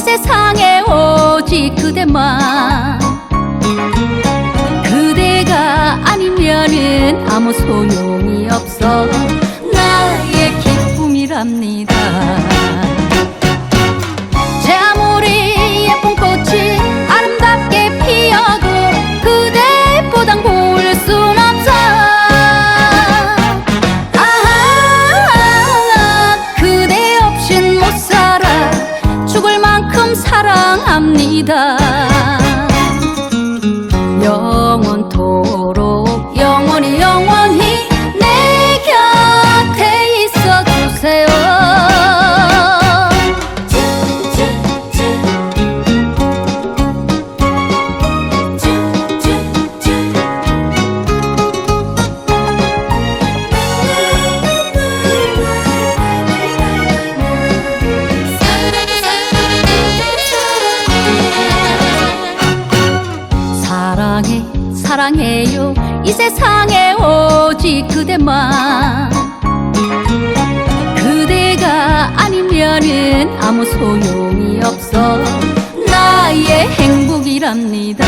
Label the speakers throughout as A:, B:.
A: 세상에 오직 그대만. 그대가 아니면은 아무 소용이 없어. 나의 기쁨이랍니다 사 사랑해 사랑해요. 이 세상에 오직 그대만. 그대가 아니면은 아무 소용이 없어. 나의 행복이랍니다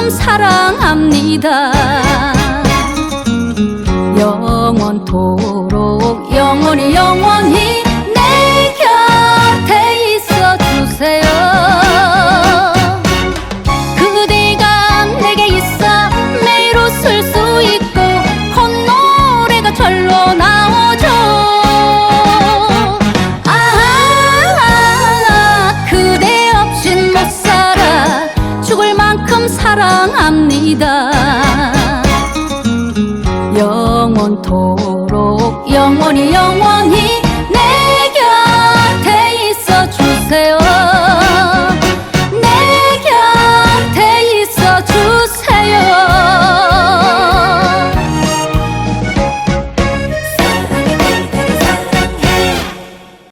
A: 만큼 사랑합니다. 영원토록 영원히 영원히 사랑합니다. 영원토록 영원히 영원히